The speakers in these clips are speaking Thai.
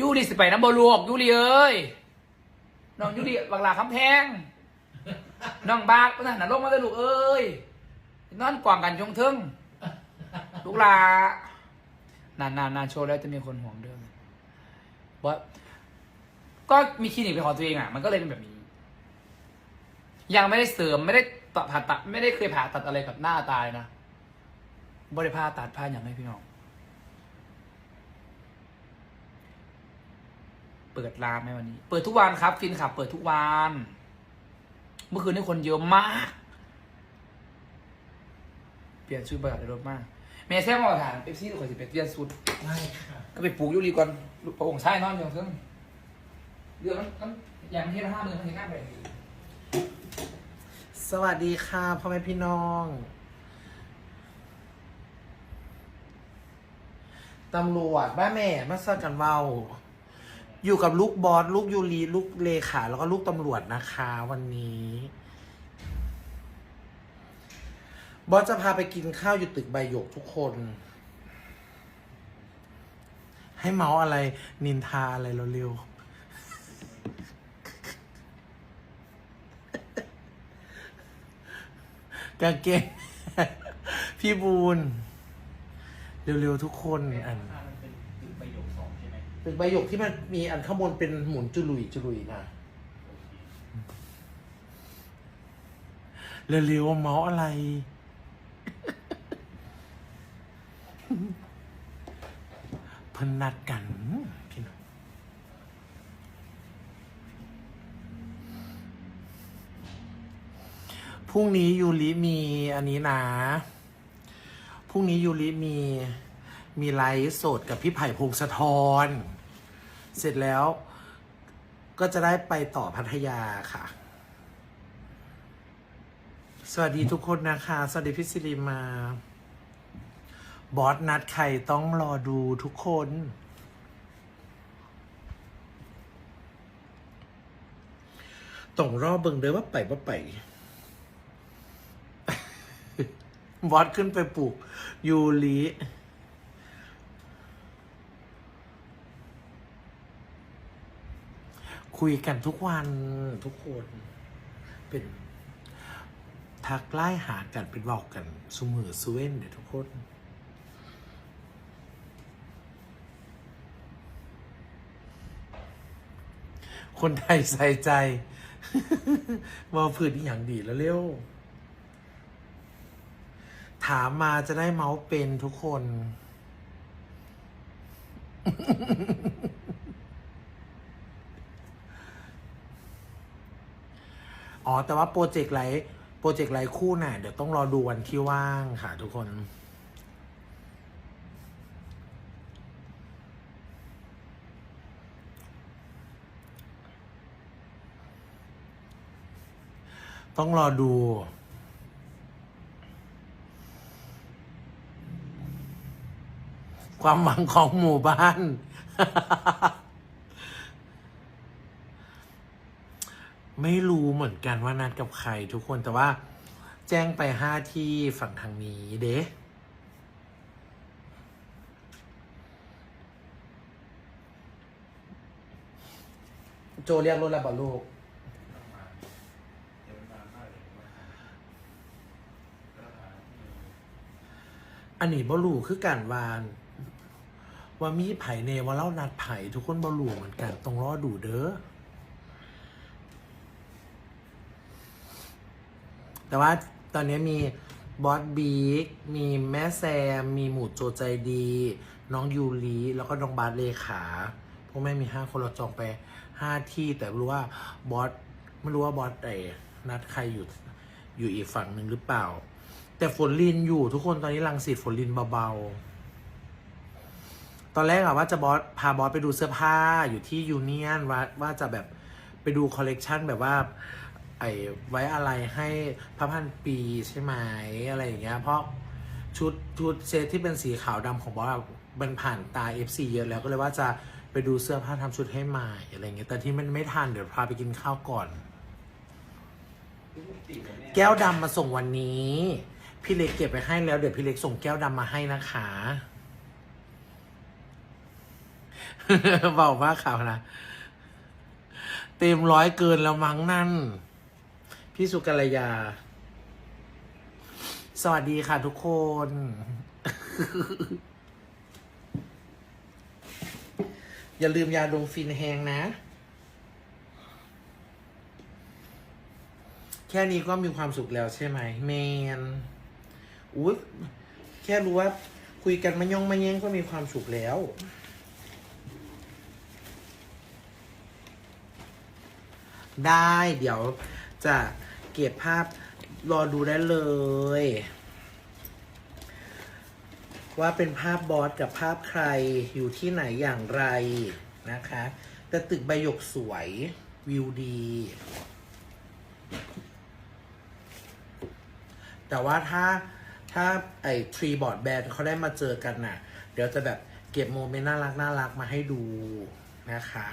ยูริสิไปน้ำบอลวกยูริเอ้ยน้องยูริบักหลาคำแพงน้องบากนั่นน่ะลงมาเลยลูกเอ้ยนอนกว่างกันจงเทิงลูกหลานานๆนานโชว์แล้วจะมีคนห่วงเด้อว่าก็มีคลินิกเป็นของตัวเองอะ มันก็เลยเป็นแบบนี้ ยังไม่ได้เสริมไม่ได้ตัดผ่าตัด ไม่ได้เคยผ่าตัดอะไรกับหน้าตายนะบริผ่าตัดผ่าอย่างไรพี่น้อง เปิดร้านไหมวันนี้ เปิดทุกวันครับ ฟินขับ เปิดทุกวัน เมื่อคืนนี้คนเยอะมาก เปลี่ยนชุดประหยัดในรถมากเมย์แซ่บมาถามเอฟซีทุกคนสิเป็นเปลี่ยนชุดไม่ค่ะก็ไปปลูกยูรีก่อนพระองค์ชายนอนอยู่เพิ่งเรื่องมันมันอย่างที่ละห้าหมื่นมันยังง่ายไปสวัสดีค่ะพ่อแม่พี่น้องตำรวจบ้าแม่มาสกันเว้า อยู่กับลูกบอสลูกยูรีลูกเลขา แล้วก็ลูกตำรวจนะคะ วันนี้ บอสจะพาไปกินข้าวอยู่ตึกใบหยกทุกคน ให้เมาส์อะไร นินทาอะไรเร็วๆกางเกงพี่บูนเร็วๆทุกคนอัน ใช่ไหมตึกใบหยกที่มันมีอันข้างบนเป็นหมุนจุลุยจุลุยนะเร็วๆเมาส์อะไร เพิ่นนัดกันพี่น้องพรุ่งนี้ยูริมีอันนี้นะพรุ่งนี้ยูริมี มีไลฟ์สดกับพี่ไผ่พงศธร เสร็จแล้วก็จะได้ไปต่อพัทยาค่ะ สวัสดีทุกคนนะคะ สวัสดีพี่สิริมา บอสนัดใครต้องรอดูทุกคน ต้องรอเบิ่งเด้อว่าไปว่าไป บอสขึ้นไปปลูกยูริ คุยกันทุกวันทุกคน เป็นทักไล่หากันเป็นบอกกันสุมือสุเว่นเดี๋ยวทุกคน คนไทยใส่ใจว่าพื้นที่อย่างดีแล้วเร็ว ถามมาจะได้เมาส์เป็นทุกคน อ๋อ แต่ว่าโปรเจกต์ไลท์โปรเจกต์ไลท์คู่น่ะ เดี๋ยวต้องรอดูวันที่ว่างค่ะทุกคน ต้องรอดูความหวังของหมู่บ้าน ไม่รู้เหมือนกันว่านัดกับใครทุกคนแต่ว่า แจ้งไปห้าที่ฝั่งทางนี้เด้โจเรียกรถแล้วบอลูกอันนี้บอลูคือการวาน ว่ามีไผ่เนว่าเล่านัดไผ่ทุกคนบอลูเหมือนกันต้องรอดูเด้อ แต่ว่าตอนนี้มีบอสบีกมีแม่แซม มีหมูโจใจดี น้องยูรีแล้วก็น้องบาสเลขาพวกแม่มีห้าคนเราจองไปห้าที่ แต่ไม่รู้ว่าบอสไม่รู้ว่าบอสไอ้นัดใครอยู่อยู่อีกฝั่งหนึ่งหรือเปล่า แต่ฝนลินอยู่ทุกคนตอนนี้ลังสิตฝนลินเบาๆ ตอนแรกอะว่าจะบอสพาบอสไปดูเสื้อผ้าอยู่ที่ยูเนียนว่าว่าจะแบบไปดูคอลเลกชันแบบว่า ไอไว้อะไรให้พระพันปีใช่ไหมอะไรอย่างเงี้ยเพราะชุดชุดเซตที่เป็นสีขาวดำของบอสมันผ่านตา FC เยอะแล้วก็เลยว่าจะไปดูเสื้อผ้าทำชุดให้ใหม่อะไรเงี้ยแต่ที่มันไม่ทันเดี๋ยวพาไปกินข้าวก่อน แก้วดำมาส่งวันนี้ พี่เล็กเก็บไปให้แล้วเดี๋ยวพี่เล็กส่งแก้วดำมาให้นะคะเบามากข่าวนะเต็มร้อยเกินแล้วมั้งนั่น พี่สุกัลยา สวัสดีค่ะทุกคน อย่าลืมยาดมฟินแฮงนะ แค่นี้ก็มีความสุขแล้วใช่ไหมแมนอุ้ยแค่รู้ว่าคุยกันมาย่องมาแย่งก็มีความสุขแล้วได้เดี๋ยว จะเก็บภาพรอดูได้เลย ว่าเป็นภาพบอสกับภาพใครอยู่ที่ไหนอย่างไรนะคะ แต่ตึกใบหยกสวยวิวดี แต่ว่าถ้าถ้าไอ้ทรีบอร์ดแบนเขาได้มาเจอกันน่ะ เดี๋ยวจะแบบเก็บโมเมนต์น่ารักน่ารักมาให้ดูนะคะ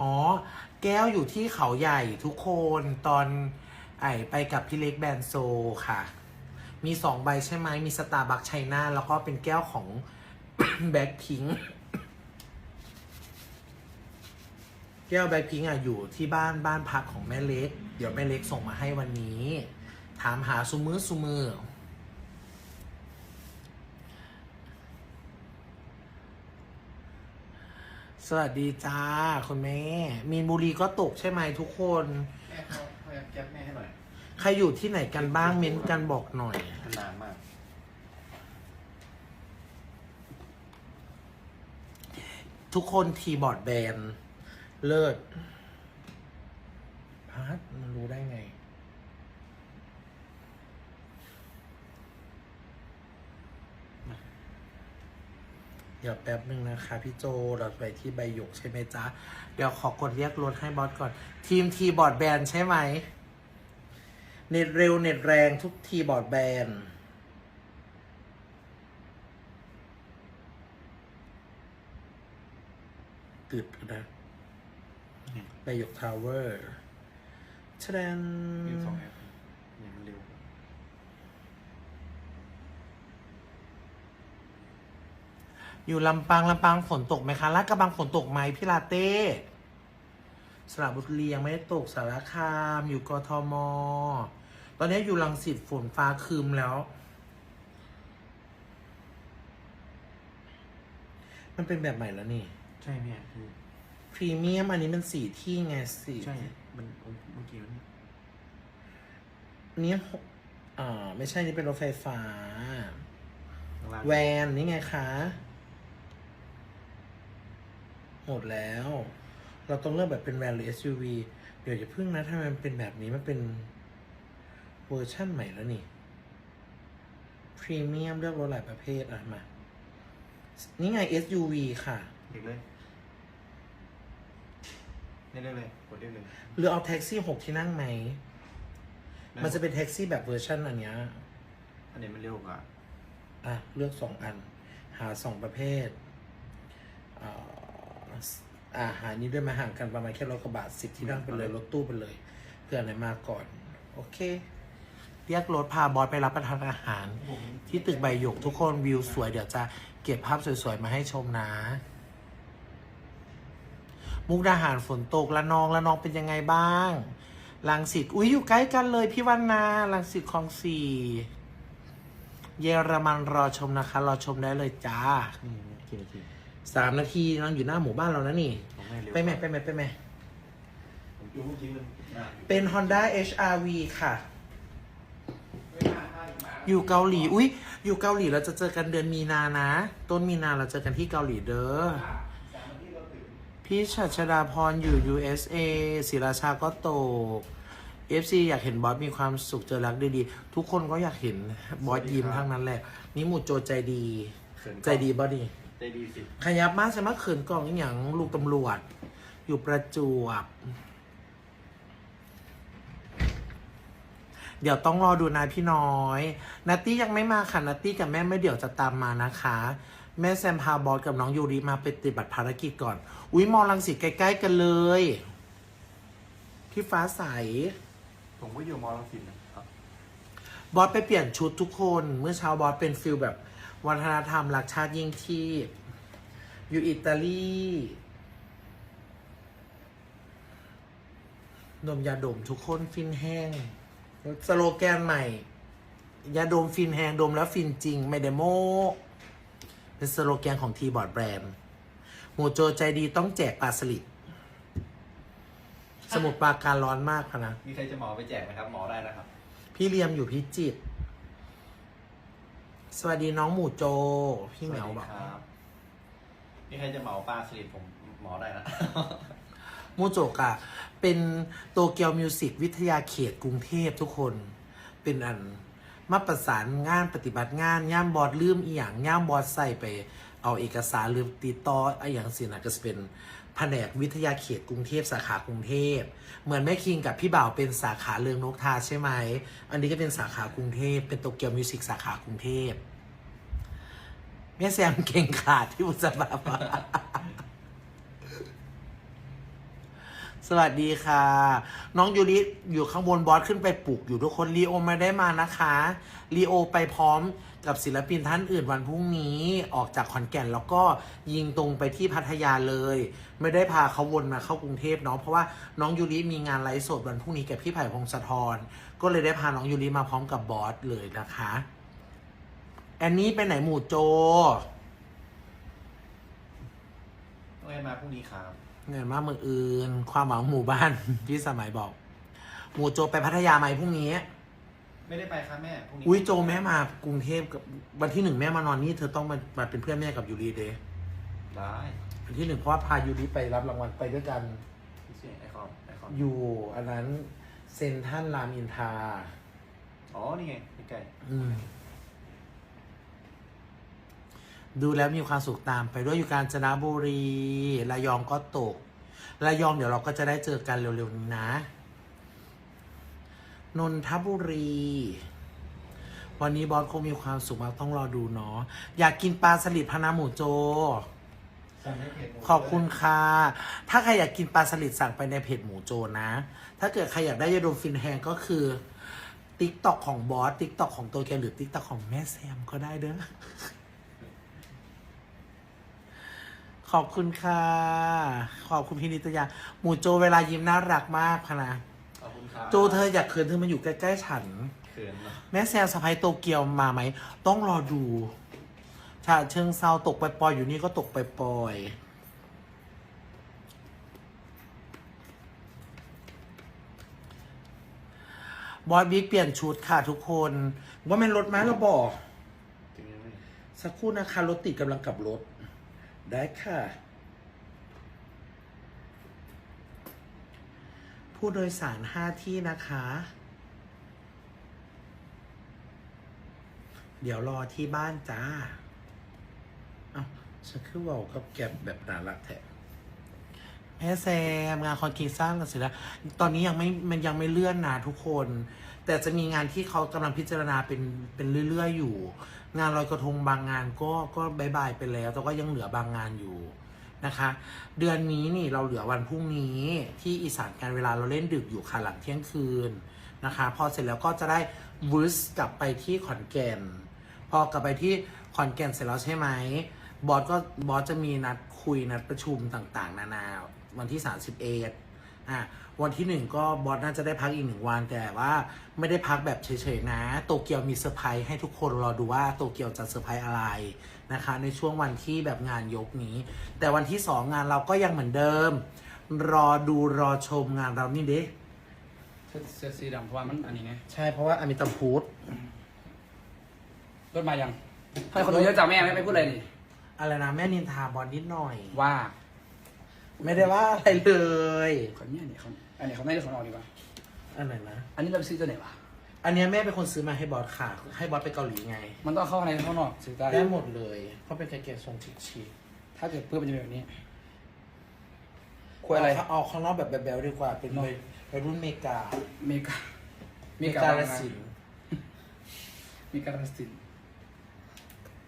อ๋อ แก้วอยู่ที่เขาใหญ่ทุกคนตอนไอไปกับพี่เล็กแบนโซค่ะ มีสองใบใช่ไหมมีสตาร์บัคไชน่าแล้วก็เป็นแก้วของ แบ็คพิงแก้วแบ็คพิงอะอยู่ที่บ้านบ้านพักของแม่เล็ก เดี๋ยวแม่เล็กส่งมาให้วันนี้ ถามหาซูมือซูมือ สวัสดีจ้าคุณแม่ มีนบุรีก็ตกใช่ไหมทุกคน แม่เขาพยายามแก๊ปแม่ให้หน่อยใครอยู่ที่ไหนกันบ้างเม้นต์กันบอกหน่อย มันนานมากทุกคนทีบอร์ดแบนเลิศพัดมันรู้ได้ไง ดี๋ยวแป๊บหนึ่งนะคะ พี่โจเราไปที่ใบหยกใช่ไหมจ๊ะ เดี๋ยวขอกดเรียกรถให้บอสก่อน ทีมทีบอร์ดแบนใช่ไหม เน็ตเร็วเน็ตแรงทุกทีบอร์ดแบนตึดนะใบหยกทาวเวอร์ชะแดนมีสองแอปเนี่ยมันเร็ว อยู่ลำปางลำปางฝนตกไหมคะลาดกระบังฝนตกไหมพี่ลาเต้สระบุรียังไม่ได้ตกสารคามอยู่กทม ตอนนี้อยู่ลังสิตฝนฟ้าคืมแล้ว มันเป็นแบบใหม่แล้วนี่ ใช่เนี่ยคือพรีเมียมอันนี้มันสีที่ไงสีใช่มันเมื่อกี้มันนี้หกอ่า ไม่ใช่นี่เป็นรถไฟฟ้าข้างล่างแวนนี่ไงคะ หมดแล้ว เราต้องเลือกแบบเป็นแวนหรือ SUV เดี๋ยวจะพึ่งนะ ถ้ามันเป็นแบบนี้มันเป็นเวอร์ชั่นใหม่แล้วนี่พรีเมียมเลือกรถหลายประเภทอะมา นี่ไง SUV ค่ะ เด็กเลยนี่เรียกเลยกดเรียกเลยหรือเอาแท็กซี่หกที่นั่งไหม มันจะเป็นแท็กซี่แบบเวอร์ชันอันเนี้ยอันนี้มันเร็วกว่าอะ เลือกสองอัน หาสองประเภทอ่า อ่าหานี้ด้วยมาห่างกันประมาณแค่รถกระบะสิบที่นั่งไปเลยรถตู้ไปเลยเผื่อไหนมาก่อน โอเค เรียกรถพาบอสไปรับประทานอาหาร ที่ตึกใบหยกทุกคนวิวสวยเดี๋ยวจะเก็บภาพสวยๆ มาให้ชมนะ มุกดาหารฝนตกละนองละนองเป็นยังไงบ้างลังสิตอุ้ยอยู่ใกล้กันเลยพี่วันนาลังสิตคลองสี่เยอรมันรอชมนะคะ รอชมได้เลยจ้า นี่เนี่ยกี่นาที สามนาทีน้องอยู่หน้าหมู่บ้านเรานะนี่ของแม่เร็วไปไหมไปไหมไปไหมผมดูเมื่อกี้มันนานเป็น Honda HRV ค่ะ อยู่เกาหลี อุ้ยอยู่เกาหลีเราจะเจอกันเดือนมีนานะ ต้นมีนาเราเจอกันที่เกาหลีเด้อ พี่ชัชดาพรอยู่ USA ศิราชาก็ตก FC อยากเห็นบอสมีความสุขเจอรักดีๆ ทุกคนก็อยากเห็นบอสยิ้มทั้งนั้นแหละ นี่หมูโจใจดีเขินใจดีบอดี ใจดีสิขยับมากใช่ไหมเขินกล่องอหย่าง ลูกตำรวจ อยู่ประจวบ เดี๋ยวต้องรอดูนะพี่น้อยนัตตี้ยังไม่มาค่ะนัตตี้กับแม่ไม่เดี๋ยวจะตามมานะคะ แม่แซมพาบอสกับน้องยูริมาไปปฏิบัติภารกิจก่อน อุ้ยมอลังสิตใกล้ ๆ กันเลย พี่ฟ้าใส ผมก็อยู่มอลังสิตนะครับบอสไปเปลี่ยนชุดทุกคน เมื่อเช้าบอสเป็นฟิลแบบ วัฒนธรรมรักชาติยิ่งที่อยู่อิตาลีดมยาดมทุกคนฟินแห้ง สโลแกนใหม่ ยาดมฟินแห้งดมแล้วฟินจริง ไม่ได้โมเป็นสโลแกนของทีบอร์ดแบรนด์หมูโจใจดีต้องแจกปลาสลิดสมุดปราการร้อนมากค่ะนะ มีใครจะหมอไปแจกไหมครับ หมอได้นะครับ พี่เลียมอยู่พิจิตร สวัสดีน้องหมูโจ พี่เหมียวบอกสวัสดีครับมีใครจะเหมาปลาสลิดผมหมอได้นะ หมูโจกอะเป็นโตเกียวมิวสิกวิทยาเขตกรุงเทพทุกคน เป็นอันมาประสานงานปฏิบัติงานย่ามบอดลืมอีหยังย่ามบอดใส่ไป เอาเอกสารลืมติดต่อไอ้อย่างสินะก็จะเป็น แผนกวิทยาเขตกรุงเทพสาขากรุงเทพ เหมือนแม่คิงกับพี่บ่าวเป็นสาขาเรืองนกทาใช่ไหม อันนี้ก็เป็นสาขากรุงเทพ เป็นโตเกียวมิวสิกสาขากรุงเทพ แม่แซมเก่งขาดที่บุษบาบา สวัสดีค่ะ น้องยูริอยู่ข้างบนบอสขึ้นไปปลุกอยู่ทุกคนลีโอไม่ได้มานะคะลีโอไปพร้อมกับศิลปินท่านอื่นวันพรุ่งนี้ออกจากขอนแก่นแล้วก็ยิงตรงไปที่พัทยาเลย ไม่ได้พาเขาวนมาเข้ากรุงเทพเนาะเพราะว่าน้องยูริมีงานไลฟ์สดวันพรุ่งนี้กับพี่ไผ่พงศธรก็เลยได้พาน้องยูริมาพร้อมกับบอสเลยนะคะแอนนี้ไปไหนหมู่โจต้องให้มาพรุ่งนี้ครับ เงินมาเมืองอื่น ความหวังหมู่บ้าน พี่สมัยบอก หมู่โจไปพัทยาไหมพรุ่งนี้ ไม่ได้ไปครับแม่พรุ่งนี้อุ้ยโจแม่มากรุงเทพกับวันที่หนึ่งแม่มานอนนี่เธอต้องมามาเป็นเพื่อนแม่กับยูริเดย์ได้วันที่หนึ่งเพราะว่าพายูริไปรับรางวัลไปด้วยกันพี่เสียไอคอนไอคอนอยู่อันนั้นเซนทรันรามอินทราอ๋อนี่ไงใกล้อืม ดูแล้วมีความสุขตามไปด้วยอยู่กาญจนบุรีระยองก็ตกระยองเดี๋ยวเราก็จะได้เจอกันเร็วๆนี้นะ นนทบุรี วันนี้บอสคงมีความสุขมากต้องรอดูเนาะอยากกินปลาสลิดพนาหมูโจ ขอบคุณค่ะ ถ้าใครอยากกินปลาสลิดสั่งไปในเพจหมูโจนะ ถ้าเกิดใครอยากได้ยาดมฟินแฮงก็คือติ๊กตอกของบอสติ๊กตอกของตัวแกหรือติ๊กตอกของแม่แซมก็ได้เด้อ ขอบคุณค่ะ ขอบคุณพี่นิตยา หมูโจเวลายิ้มน่ารักมากค่ะนะขอบคุณครับโจเธออยากเขินเธอมาอยู่ใกล้ๆฉัน เขินเนอะแม่แม่แซมสะพายโตเกียวมาไหม ต้องรอดูชาเชิงเซาตกไปปล่อยๆอยู่นี่ก็ตกไปปล่อยๆ บอสบิ๊กเปลี่ยนชุดค่ะทุกคน ว่าแม่นรถไหมเราบอก ถึงยังไม่สักครู่นะคะ รถติดกำลังกลับรถ ได้ค่ะ ผู้โดยสารห้าที่นะคะ เดี๋ยวรอที่บ้านจ้า เอ้าฉันคือว่ากับแก็บแบบน่ารักแท้ แม่แซมงานคอนกรีตสร้างกันเสร็จแล้ว ตอนนี้ยังไม่มันยังไม่เลื่อนนะทุกคน แต่จะมีงานที่เขากำลังพิจารณาเป็นเป็นเรื่อยๆอยู่ งานลอยกระทงบางงานก็ก็บายบายไปแล้ว แต่ก็ยังเหลือบางงานอยู่นะคะ เดือนนี้นี่เราเหลือวันพรุ่งนี้ที่อีสานการเวลาเราเล่นดึกอยู่ค่ะหลังเที่ยงคืนนะคะ พอเสร็จแล้วก็จะได้วืสกลับไปที่ขอนแก่น พอกลับไปที่ขอนแก่นเสร็จแล้วใช่ไหมบอสก็บอสจะมีนัดคุยนัดประชุมต่างๆ นานา วันที่ 31อะวันที่หนึ่งก็บอสน่าจะได้พักอีกหนึ่งวัน แต่ว่าไม่ได้พักแบบเฉยๆนะ โตเกียวมีเซอร์ไพรส์ให้ทุกคนรอดูว่าโตเกียวจะเซอร์ไพรส์อะไรนะคะ ในช่วงวันที่แบบงานยกนี้ แต่วันที่สองงานเราก็ยังเหมือนเดิม รอดูรอชมงานเรานี่เด้เสื้อสีดำเพราะว่ามันอันนี้ไงใช่เพราะว่าอมิตัมพูดรถมายังทำไมคนดูเยอะจังแม่ไม่ไม่พูดอะไรนี่อะไรนะแม่นินทาบอลนิดหน่อยว่า ไม่ได้ว่าอะไรเลยคนเนี้ยเนี่ยเขาอันนี้เขาไม่ได้ของเราดีกว่าอันไหนนะอันนี้เราไปซื้อตัวไหนวะอันเนี้ยแม่เป็นคนซื้อมาให้บอสค่ะ ให้บอสไปเกาหลีไง มันต้องเข้าข้างในเข้างนอกซื้อได้ได้หมดเลยเพราะเป็นกางเกงทรงชิคถ้าเกิดเพื่อมันจะเป็นแบบนี้ๆคุยอะไรเอาเอาข้างนอกแบบแบ๊วๆดีกว่า เป็นเนอะวัยวัยรุ่นเมกาเมกาเมกาลสินธุ์เมกาลสิน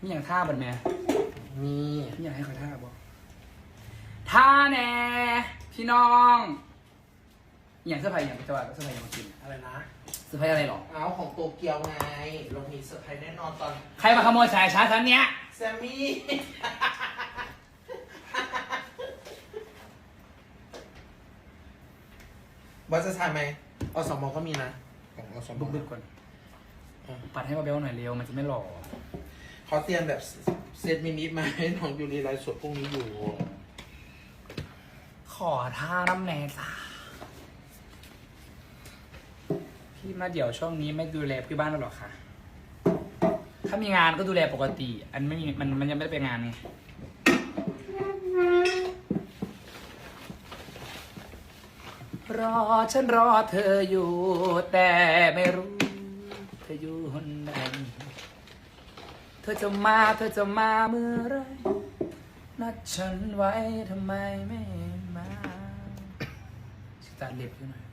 นี่อย่างท่าบันแม่มีนี่อยากให้เขาท่าบอก ท่าแน่พี่น้องอหย่างเสื้อผ้าอหย่างจะว่าเสื้อผ้าอย่างมากินอะไรนะเเซอร์ไพรส์อะไรหรอเอาของโตเกียวไงเรามีเซอร์ไพรส์แน่นอนตอนใครมาขโมยสายชาร์จฉันเนี้ยแซมมี่ว่าจะทำไหมอสมก็มีนะของอสมบึกบึกก่อนปัดให้มาเบลหน่อยเร็วมันจะไม่หล่อเขาเตรียมแบบเซตมินิมาให้น้องยูรีไลฟ์สดพรุ่งนี้อยู่ข อท่าน้ำแน่จ้าพี่มาเดี๋ยวช่วงนี้ไม่ดูแลพี่บ้านแล้วหรอคะ ถ้ามีงานก็ดูแลปกติ อันไม่มีมันมันยังไม่ได้เป็นงานไงรอฉันรอเธออยู่ แต่ไม่รู้เธออยู่หนใดเธอจะมาเธอจะมาเมื่อไรนัดฉันไว้ทำไมไม่ มารเล็บอยู่หน่อย